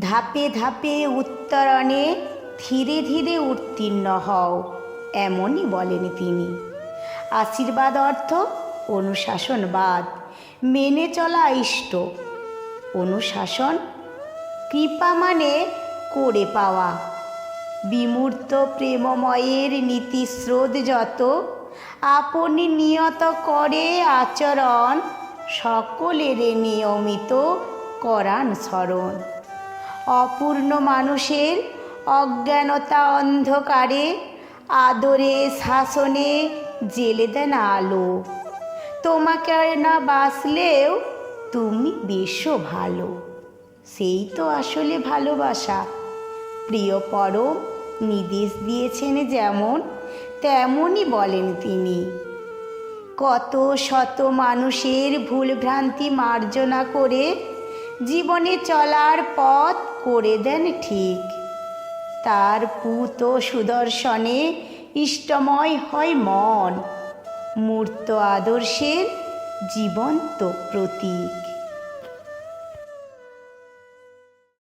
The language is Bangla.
ধাপে ধাপে উত্তরণে ধীরে ধীরে উত্তীর্ণ হও, এমনই বলেন তিনি। আশীর্বাদ অর্থ অনুশাসনবাদ, মেনে চলা ইষ্ট। অনুশাসন কৃপা মানে করে পাওয়া। বিমূর্ত প্রেমময়ের নীতিস্রোত যত, আপনি নিয়ত করে আচরণ, সকলের নিয়মিত করান স্মরণ। অপূর্ণ মানুষের অজ্ঞানতা অন্ধকারে, আদরে শাসনে জেলে দেন আলো। তোমাকে না বাসলেও তুমি বেশ ভালো। সেই তো আসলে ভালোবাসা। প্রিয় পরম নির্দেশ দিয়েছেন যেমন, তেমনই বলেন তিনি। কত শত মানুষের ভুলভ্রান্তি মার্জনা করে জীবনে চলার পথ করে দেন ঠিক। তার পুত সুদর্শনে ইষ্টময় হয় মন। মূর্ত আদর্শের জীবন্ত প্রতীক।